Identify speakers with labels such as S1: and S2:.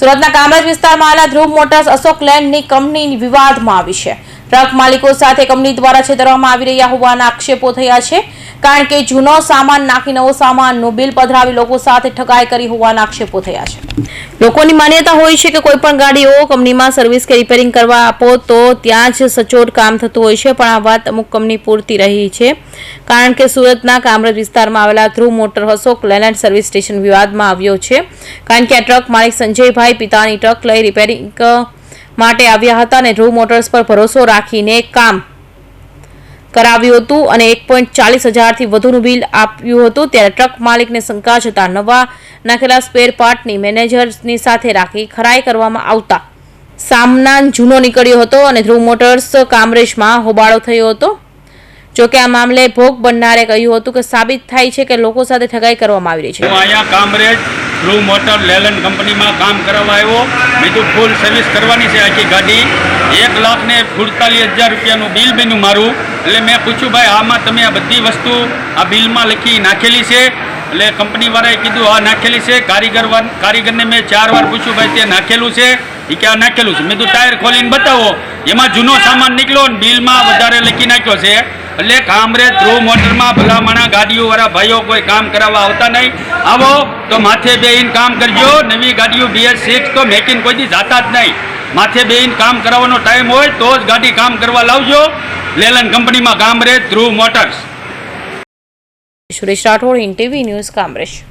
S1: સુરતના કામરાજ વિસ્તારમાં આવેલા ધ્રુવ મોટર્સ અશોક લેન્ડની કંપની વિવાદમાં આવી છે. ટ્રક માલિકો સાથે કંપની દ્વારા છેતરવામાં આવી રહ્યા હોવાના આક્ષેપો થયા છે. કારણ કે જૂનો સામાન નાખી નવો સામાનનું બિલ પધરાવી લોકો સાથે ઠગાઈ કરી હોવાના આક્ષેપો થયા છે. લોકોની માન્યતા હોય છે કે કોઈ પણ ગાડીઓ કંપનીમાં સર્વિસ કે રિપેરિંગ કરવા આપો તો ત્યાં જ સચોટ કામ થતું હોય છે, પણ આ વાત અમુક કંપની પૂરતી રહી છે. કારણ કે સુરતના કામરજ વિસ્તારમાં આવેલા Dhruv motor Ashok Leyland service station વિવાદમાં આવ્યો છે. કારણ કે આ ટ્રક માલિક સંજયભાઈ પિતાની ટ્રક લઈ રિપેરિંગ માટે આવ્યા હતા અને ધ્રુવ મોટર્સ પર ભરોસો રાખીને કામ કરાવ્યું હતું અને એક પોઈન્ટ ચાલીસ હજારથી વધુનું બિલ આપ્યું હતું. ત્યારે ટ્રક માલિકને શંકા જતા નવા નાખેલા સ્પેર પાર્ટની સાથે રાખી ખરાઈ કરવામાં આવતા સામનાન જૂનો નીકળ્યો હતો અને ધ્રુવ મોટર્સ કામરેજમાં હોબાળો થયો હતો. જોકે આ મામલે ભોગ બનનારે કહ્યું હતું કે સાબિત થાય છે કે લોકો સાથે ઠગાઈ કરવામાં આવી રહી છે.
S2: અહીંયા કામરેજ ધ્રુવ મોટર લેલન કંપનીમાં કામ કરાવવા આવ્યો. તો ફૂલ સર્વિસ કરવાની છે આખી ગાડી. એક લાખ ને સુડતાલીસ હજાર રૂપિયાનું બિલ બન્યું મારું. એટલે મેં પૂછ્યું, ભાઈ, આમાં તમે આ બધી વસ્તુ આ બિલમાં લખી નાખેલી છે? એટલે કંપનીવાળાએ કીધું આ નાખેલી છે. કારીગર કારીગરને મેં ચાર વાર પૂછ્યું, ભાઈ, તે નાખેલું છે? એ કે નાખેલું છે. મેં તું ટાયર ખોલીને બતાવો. એમાં જૂનો સામાન નીકળ્યો ને બિલમાં વધારે લખી નાખ્યો છે. એટલે કામરેજ ધ્રુવ મોટરમાં ભલામણા ગાડીઓવાળા ભાઈઓ કોઈ કામ કરાવવા આવતા નહીં. આવો તો માથે બેહીને કામ કરજો. નવી ગાડીઓ બીએસ સિક્સ તો મેકિન કોઈ જાતા જ નહીં. માથે બેહીને કામ કરાવવાનો ટાઈમ હોય તો જ ગાડી કામ કરવા લાવજો. લેલન કંપનીમાં Kamrej Dhruv motors.
S1: Suresh Rathod in TV news, Kamrej.